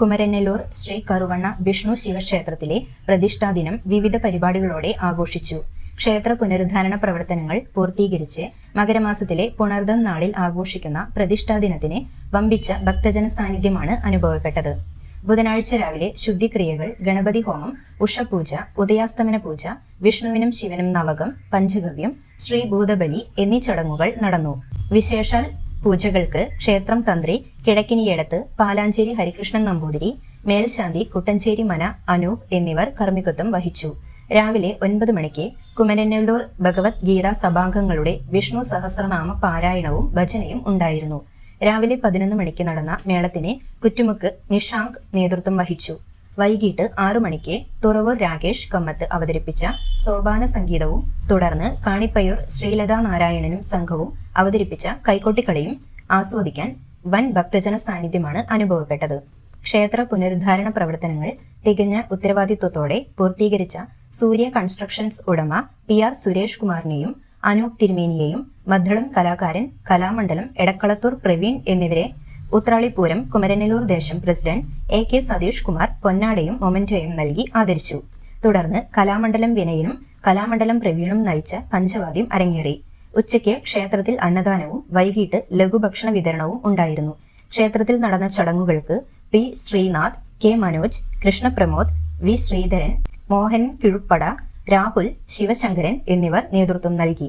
കുമരനെല്ലൂർ ശ്രീ കറുവണ്ണ വിഷ്ണു ശിവക്ഷേത്രത്തിലെ പ്രതിഷ്ഠാദിനം വിവിധ പരിപാടികളോടെ ആഘോഷിച്ചു. ക്ഷേത്ര പുനരുദ്ധാരണ പ്രവർത്തനങ്ങൾ പൂർത്തീകരിച്ച് മകരമാസത്തിലെ പുണർദം നാളിൽ ആഘോഷിക്കുന്ന പ്രതിഷ്ഠാദിനത്തിന് വമ്പിച്ച ഭക്തജന സാന്നിധ്യമാണ് അനുഭവപ്പെട്ടത്. ബുധനാഴ്ച രാവിലെ ശുദ്ധിക്രിയകൾ ഗണപതി ഹോമം ഉഷപൂജ ഉദയാസ്തമന പൂജ വിഷ്ണുവിനും ശിവനും നവകം പഞ്ചഗവ്യം ശ്രീ ഭൂതബലി എന്നീ ചടങ്ങുകൾ നടന്നു. വിശേഷാൽ പൂജകൾക്ക് ക്ഷേത്രം തന്ത്രി കിഴക്കിനിയടത്ത് പാലാഞ്ചേരി ഹരികൃഷ്ണൻ നമ്പൂതിരി മേൽശാന്തി കുട്ടഞ്ചേരി മന അനൂപ് എന്നിവർ കർമ്മികത്വം വഹിച്ചു. രാവിലെ ഒൻപത് മണിക്ക് കുമരനെല്ലൂർ ഭഗവത്ഗീത സഭാംഗങ്ങളുടെ വിഷ്ണു സഹസ്രനാമ പാരായണവും ഭജനയും ഉണ്ടായിരുന്നു. രാവിലെ പതിനൊന്ന് മണിക്ക് നടന്ന മേളത്തിന് കുറ്റുമുക്ക് നിഷാങ്ക് നേതൃത്വം വഹിച്ചു. വൈകിട്ട് ആറു മണിക്ക് തുറവൂർ രാകേഷ് കമ്മത്ത് അവതരിപ്പിച്ച സോപാന സംഗീതവും തുടർന്ന് കാണിപ്പയൂർ ശ്രീലതാ നാരായണനും സംഘവും അവതരിപ്പിച്ച കൈക്കൊട്ടിക്കളിയും ആസ്വദിക്കാൻ വൻ ഭക്തജന സാന്നിധ്യമാണ് അനുഭവപ്പെട്ടത്. ക്ഷേത്ര പുനരുദ്ധാരണ പ്രവർത്തനങ്ങൾ തികഞ്ഞ ഉത്തരവാദിത്വത്തോടെ പൂർത്തീകരിച്ച സൂര്യ കൺസ്ട്രക്ഷൻസ് ഉടമ പി ആർ സുരേഷ് കുമാറിനെയും അനൂപ് തിരുമേനിയെയും മദ്ദളം കലാകാരൻ കലാമണ്ഡലം എടക്കളത്തൂർ പ്രവീൺ എന്നിവരെ ഉത്രാളിപൂരം കുമരനെല്ലൂർ ദേശം president A K Satheesh Kumar പൊന്നാടയും മൊമന്റോയും നൽകി ആദരിച്ചു. തുടർന്ന് കലാമണ്ഡലം വിനയനും കലാമണ്ഡലം പ്രവീണും നയിച്ച പഞ്ചവാദ്യം അരങ്ങേറി. ഉച്ചയ്ക്ക് ക്ഷേത്രത്തിൽ അന്നദാനവും വൈകിട്ട് ലഘുഭക്ഷണ വിതരണവും ഉണ്ടായിരുന്നു. ക്ഷേത്രത്തിൽ നടന്ന ചടങ്ങുകൾക്ക് P Sreenath K Manoj Krishnapramod V Sreedharan Mohan Kizhuppada Rahul Sivasankaran എന്നിവർ നേതൃത്വം നൽകി.